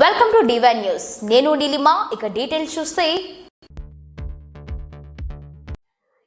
Welcome to divine news నేను నీలిమా ఇక details చూస్తే.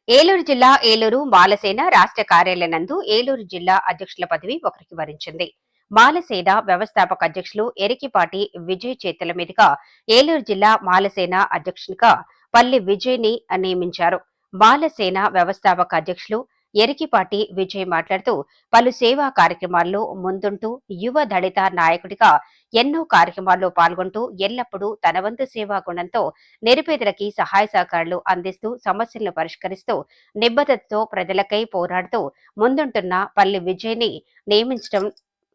ఏలూరు జిల్లా ఏలూరు మాలసేన రాష్ట్ర కార్యాలయం నందు ఏలూరు జిల్లా అధ్యక్షుల పదవి ఒకరికి వరించింది. మాలసేన వ్యవస్థాపక అధ్యక్షులు ఎరికిపాటి విజయ్ చేతుల మీదుగా ఏలూరు జిల్లా మాలసేన అధ్యక్షునిగా పల్లి విజయ్ని నియమించారు. మాలసేన వ్యవస్థాపక అధ్యక్షులు ఎరికిపాటి విజయ్ మాట్లాడుతూ పలు సేవా కార్యక్రమాల్లో ముందుంటూ యువ దళిత నాయకుడిగా ఎన్నో కార్యక్రమాల్లో పాల్గొంటూ ఎల్లప్పుడూ తన వంతు సేవా గుణంతో నిరుపేదలకి సహాయ సహకారాలు అందిస్తూ సమస్యలను పరిష్కరిస్తూ నిబద్ధతతో ప్రజలకై పోరాడుతూ ముందుంటున్న పల్లి విజయ్ని నియమించడం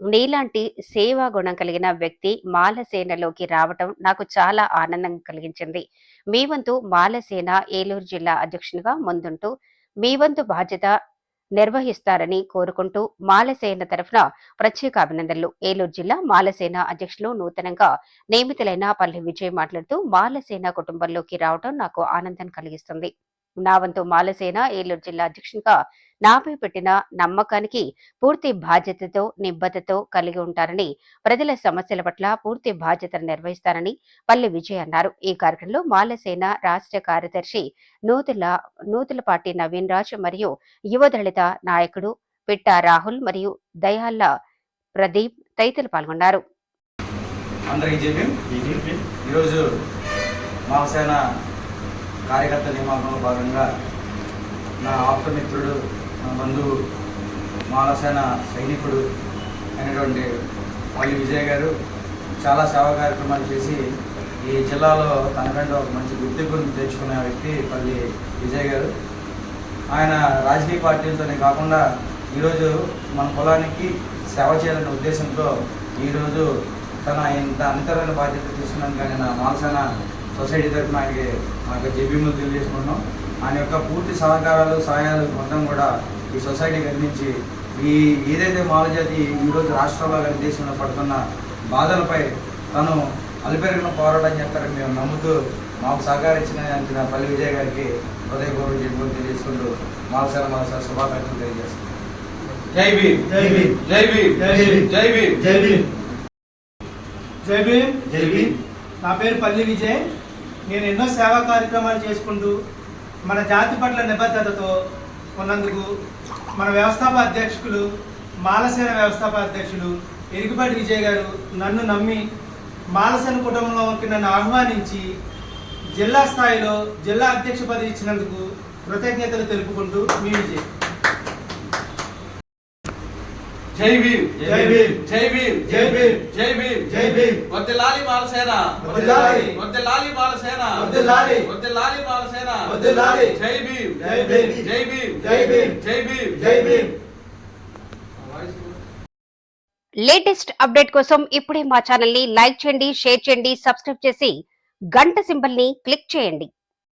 నీలాంటి సేవా గుణం కలిగిన వ్యక్తి మాలసేనలోకి రావటం నాకు చాలా ఆనందం కలిగించింది. మీ వంతు మాలసేన ఏలూరు జిల్లా అధ్యక్షునిగా ముందుంటూ మీ వంతు బాధ్యత నిర్వహిస్తారని కోరుకుంటూ మాలసేన తరఫున ప్రత్యేక అభినందనలు. ఏలూరు జిల్లా మాలసేన అధ్యక్షులు నూతనంగా నియమితులైన పల్లి విజయ్ మాట్లాడుతూ మాలసేన కుటుంబంలోకి రావడం నాకు ఆనందం కలిగిస్తుంది. నావంతో మాలసేన ఏలూరు జిల్లా అధ్యక్షునిగా నాపై పెట్టిన నమ్మకానికి పూర్తి బాధ్యతతో నిబద్ధతో కలిగి ఉంటారని ప్రజల సమస్యల పట్ల పూర్తి బాధ్యతను నిర్వహిస్తారని పల్లె విజయ్ అన్నారు. ఈ కార్యక్రమంలో మాలసేన రాష్ట్ర కార్యదర్శి నూతుల నూతులపాటి నవీన్ రాజ్ మరియు యువదళిత నాయకుడు పిట్టా రాహుల్ మరియు దయాళ్ళ ప్రదీప్ తదితరులు పాల్గొన్నారు. అందరికీ ఈరోజు మావసేన కార్యకర్త నియామకంలో భాగంగా నా ఆప్తమిత్రుడు నా బంధువు మాలసేన సైనికుడు అయినటువంటి పల్లి విజయ్ గారు చాలా సేవా కార్యక్రమాలు చేసి ఈ జిల్లాలో తనకంటే ఒక మంచి గుర్తింపును తెచ్చుకున్న వ్యక్తి పల్లి విజయ్ గారు. ఆయన రాజకీయ పార్టీలతోనే కాకుండా ఈరోజు మన కులానికి సేవ చేయాలనే ఉద్దేశంతో ఈరోజు తన ఇంత అనితరమైన బాధ్యత తీసుకున్నాను కానీ నా మాలసేన సొసైటీ తరఫున ఆయనకి మా యొక్క జేబీములు తెలియజేసుకుంటున్నాం. ఆయన యొక్క పూర్తి సహకారాలు సహాయాలు మొత్తం కూడా ఈ సొసైటీకి అందించి ఈ ఏదైతే మాలజాతి ఈరోజు రాష్ట్రంలో కానీ దేశంలో పడుతున్న బాధలపై తను అలిపెరిగిన పోరాటం చేస్తారని మేము నమ్ముతూ మాకు సహకరించిన అంచిన పల్లి విజయ్ గారికి హృదయపూర్వక జన్మలు తెలియజేసుకుంటూ మాలసేన మాలసేన శుభాకాంక్షలు తెలియజేస్తాం. జై భీమ్. జై భీమ్. జై భీమ్. జై భీమ్. జై భీమ్. జై భీమ్. జై భీమ్. జై భీమ్. నా పేరు పల్లి విజయ్. నేను ఎన్నో సేవా కార్యక్రమాలు చేసుకుంటూ మన జాతి పట్ల నిబద్ధతతో ఉన్నందుకు మన వ్యవస్థాప అధ్యక్షులు మాలసేన వ్యవస్థాప అధ్యక్షులు ఎరుగుబడి విజయ్ గారు నన్ను నమ్మి మాలసేన కుటుంబంలోకి నన్ను ఆహ్వానించి జిల్లా స్థాయిలో జిల్లా అధ్యక్ష పదవి ఇచ్చినందుకు కృతజ్ఞతలు తెలుపుకుంటూ మీ విజయ్. జై భీమ్ జై భీమ్. జై భీమ్ జై భీమ్. జై భీమ్ జై భీమ్. వద్దెలాలి మాలసేన వద్దెలాలి. వద్దెలాలి మాలసేన వద్దెలాలి. వద్దెలాలి మాలసేన వద్దెలాలి. జై భీమ్ జై భీమ్. జై భీమ్ జై భీమ్. జై భీమ్ జై భీమ్ లేటెస్ట్ అప్డేట్ కోసం ఇప్పుడే మా ఛానల్ని లైక్ చేయండి షేర్ చేయండి సబ్స్క్రైబ్ చేసి గంట సింబల్ని క్లిక్ చేయండి